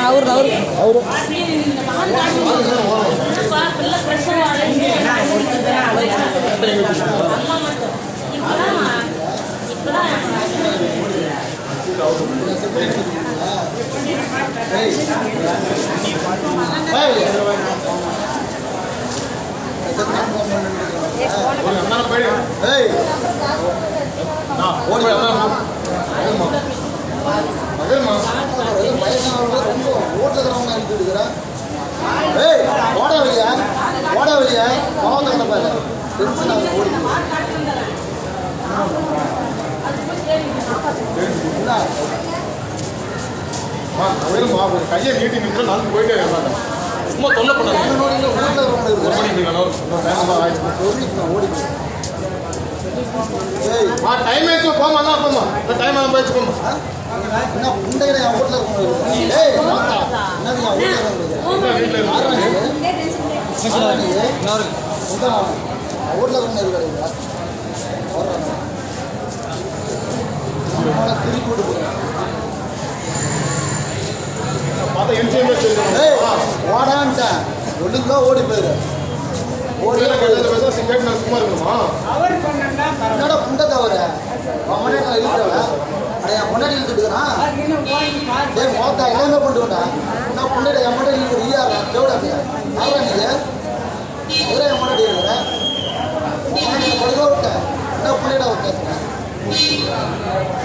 அவரு அவரு அவரு ஏய் ஓடி ஏய் ஓட வழியா ஓட வழியா கோவம் பாரு. டென்ஷன் ஆகுது ஓடி. கையை நீட்டி நின்று நடந்து போயிட்டே இருக்காங்க சும்மா தொல்லை பண்ணாங்க மணிக்கு இன்னும் ஓடி உங்க வீட்டில் இருக்கவங்க இருக்காங்க திருப்பி விட்டு போகிறேன் பார்த்தா இன்சூரன்ஸ் ஏய் ஓடான்ட்டேன் ஒழுங்கா ஓடி போயிரு. ஓடி போயிரு. சும்மா இருக்கணுமா அட இழுத்துட்டுக்கிறான் டேய் மோத்தா எல்லாமே பண்ணிட்டுடா நான் புண்டை என் இழுக்கிற ஈயாரா? தேவடா நீ. யாரா நீங்க எதிரா என் முன்னாடி இருக்கிற முன்னாடி விட்டேன் என்ன புண்டைடா விட்டேன்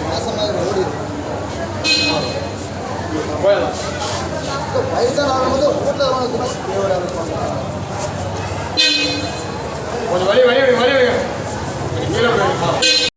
மாசமாக ஓடி வயசான வீட்டில் கொஞ்சம் வழி வழி வழி வழி கீழே